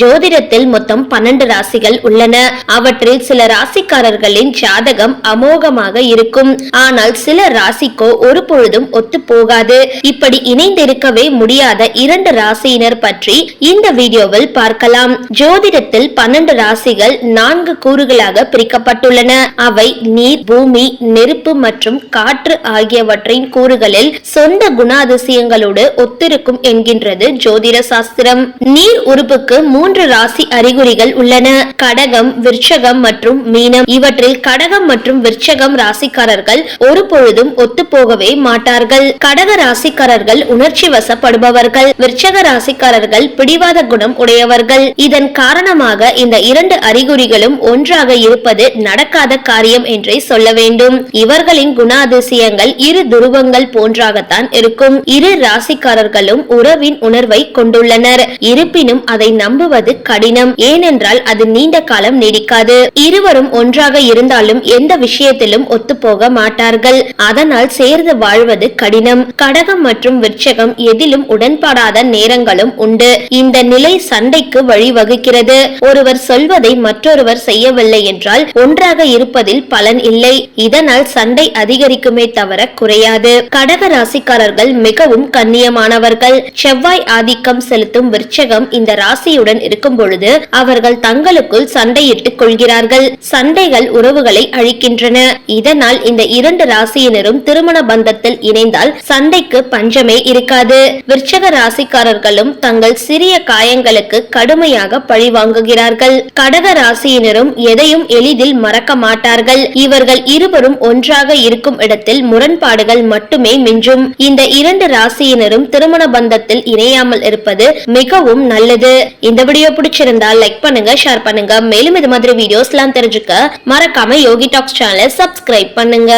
ஜோதிடத்தில் மொத்தம் பன்னெண்டு ராசிகள் உள்ளன. அவற்றில் சில ராசிக்காரர்களின் ஜாதகம் அமோகமாக இருக்கும். ஆனால் சில ராசிக்கோ ஒரு பொழுதும் ஒத்து போகாது இப்படி இணைந்திருக்கவே முடியாத இரண்டு ராசியினர் பற்றி இந்த வீடியோவில் பார்க்கலாம். ஜோதிடத்தில் பன்னெண்டு ராசிகள் நான்கு கூறுகளாக பிரிக்கப்பட்டுள்ளன. அவை நீர் பூமி நெருப்பு மற்றும் காற்று ஆகியவற்றின் கூறுகளில் சொந்த குணாதிசயங்களோடு ஒத்திருக்கும் என்கின்றது ஜோதிட சாஸ்திரம். நீர் உறுப்புக்கு மூ மூன்று ராசி அறிகுறிகள் உள்ளன. கடகம் விருட்சகம் மற்றும் மீனம். இவற்றில் கடகம் மற்றும் விருட்சகம் ராசிக்காரர்கள் ஒரு பொழுதும் ஒத்துப்போகவே மாட்டார்கள். கடக ராசிக்காரர்கள் உணர்ச்சி வசப்படுபவர்கள். விருட்சக ராசிக்காரர்கள் பிடிவாத குணம் உடையவர்கள். இதன் காரணமாக இந்த இரண்டு அறிகுறிகளும் ஒன்றாக இருப்பது நடக்காத காரியம் என்றே சொல்ல வேண்டும். இவர்களின் குணாதிசயங்கள் இரு துருவங்கள் போன்றாகத்தான் இருக்கும். இரு ராசிக்காரர்களும் உறவின் உணர்வை கொண்டுள்ளனர். இருப்பினும் அதை நம்புவது கடினம். ஏனென்றால் அது நீண்ட காலம் நீடிக்காது. இருவரும் ஒன்றாக இருந்தாலும் எந்த விஷயத்திலும் ஒத்துப்போக மாட்டார்கள். அதனால் சேர்ந்து வாழ்வது கடினம். கடகம் மற்றும் விற்சகம் எதிலும் உடன்படாத நேரங்களும் உண்டு. இந்த நிலை சண்டைக்கு வழிவகுக்கிறது. ஒருவர் சொல்வதை மற்றொருவர் செய்யவில்லை என்றால் ஒன்றாக இருப்பதில் பலன் இல்லை. இதனால் சண்டை அதிகரிக்குமே தவிர குறையாது. கடக ராசிக்காரர்கள் மிகவும் கண்ணியமானவர்கள். செவ்வாய் ஆதிக்கம் செலுத்தும் விருச்சகம் இந்த ராசியுடன் இருக்கும் பொழுது அவர்கள் தங்களுக்குள் சண்டையிட்டுக் கொள்கிறார்கள். சண்டைகள் உறவுகளை அழிக்கின்றன. இதனால் இந்த இரண்டு ராசியினரும் திருமண பந்தத்தில் இணைந்தால் சண்டைக்கு பஞ்சமே இருக்காது. விருச்சக ராசிக்காரர்களும் தங்கள் சிறிய காயங்களுக்கு கடுமையாக பழி வாங்குகிறார்கள். கடக ராசியினரும் எதையும் எளிதில் மறக்க மாட்டார்கள். இவர்கள் இருவரும் ஒன்றாக இருக்கும் இடத்தில் முரண்பாடுகள் மட்டுமே மிஞ்சும். இந்த இரண்டு ராசியினரும் திருமண பந்தத்தில் இணையாமல் இருப்பது மிகவும் நல்லது. இந்த வீடியோ பிடிச்சிருந்தா லைக் பண்ணுங்க ஷேர் பண்ணுங்க. மேலும் இது மாதிரி வீடியோஸ்லாம் தெரிஞ்சுக்க மறக்காம யோகி டாக்ஸ் சேனலை சப்ஸ்கிரைப் பண்ணுங்க.